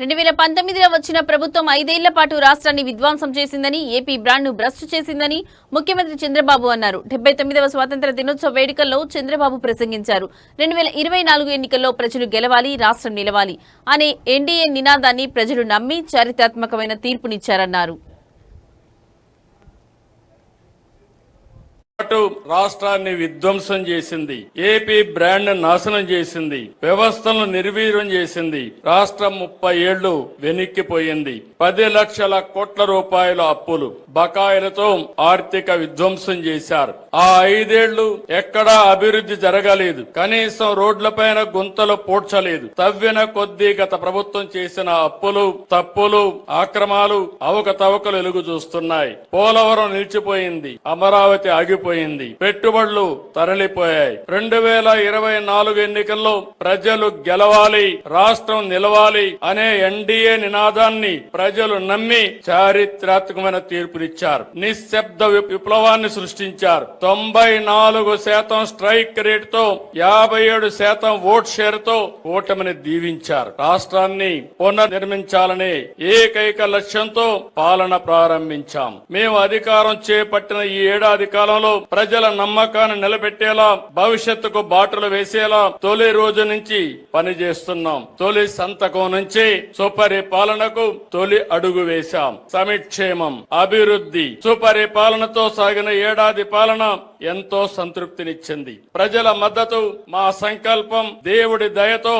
రెండు వేల పంతొమ్మిదిలో వచ్చిన ప్రభుత్వం ఐదేళ్ళ పాటు రాష్ట్రాన్ని విధ్వంసం చేసిందని ఏపీ బ్రాండ్ను భ్రష్టు చేసిందని ముఖ్యమంత్రి చంద్రబాబు అన్నారు. డెబ్బై తొమ్మిదవ స్వాతంత్ర దినోత్సవ వేడుకల్లో చంద్రబాబు ప్రసంగించారు. రెండు వేల ఇరవై నాలుగు ఎన్నికల్లో ప్రజలు గెలవాలి రాష్ట్రం నిలవాలి అనే ఎన్డీఏ నినాదాన్ని ప్రజలు నమ్మి చారిత్రాత్మకమైన తీర్పునిచ్చారన్నారు. పాటు రాష్ట్రాన్ని విధ్వంసం చేసింది. ఏపీ బ్రాండ్ నాశనం చేసింది. వ్యవస్థలను నిర్వీర్యం చేసింది. రాష్ట్రం ముప్పై ఏళ్ళు వెనక్కిపోయింది. పది లక్షల కోట్ల రూపాయల అప్పులు బకాయిలతో ఆర్థిక విధ్వంసం చేశారు. ఆ ఐదేళ్ళు ఎక్కడా అభివృద్ధి జరగలేదు. కనీసం రోడ్లపైన గుంతలు పూడ్చలేదు. తవ్విన కొద్దీ గత ప్రభుత్వం చేసిన అప్పులు తప్పులు ఆక్రమాలు అవకతవకలు వెలుగు చూస్తున్నాయి. పోలవరం నిలిచిపోయింది. అమరావతి ఆగిపోయింది. పెట్టుబడులు తరలిపోయాయి. రెండు వేల ఇరవై నాలుగు ఎన్నికల్లో ప్రజలు గెలవాలి రాష్ట్రం నిలవాలి అనే ఎన్డీఏ నినాదాన్ని ప్రజలు నమ్మి చారిత్రాత్మకమైన తీర్పునిచ్చారు. నిశ్శబ్ద వి- విప్లవాన్ని సృష్టించారు. తొంభై నాలుగు శాతం స్ట్రైక్ రేట్తో యాభై ఏడు శాతం ఓట్ షేర్తో ఓటమిని దీవించారు. రాష్ట్రాన్ని పునర్నిర్మించాలనే ఏకైక లక్ష్యంతో పాలన ప్రారంభించాం. మేము అధికారం చేపట్టిన ఈ ఏడాది కాలంలో ప్రజల నమ్మకాన్ని నిలబెట్టేలా భవిష్యత్తుకు బాటలు వేసేలా తొలి రోజు నుంచి పనిచేస్తున్నాం. తొలి సంతకం నుంచి సుపరిపాలనకు తొలి అడుగు వేశాం. సమిక్షేమం అభివృద్ధి సుపరిపాలనతో సాగిన ఏడాది పాలన ఎంతో సంతృప్తినిచ్చింది. ప్రజల మద్దతు మా సంకల్పం దేవుడి దయతో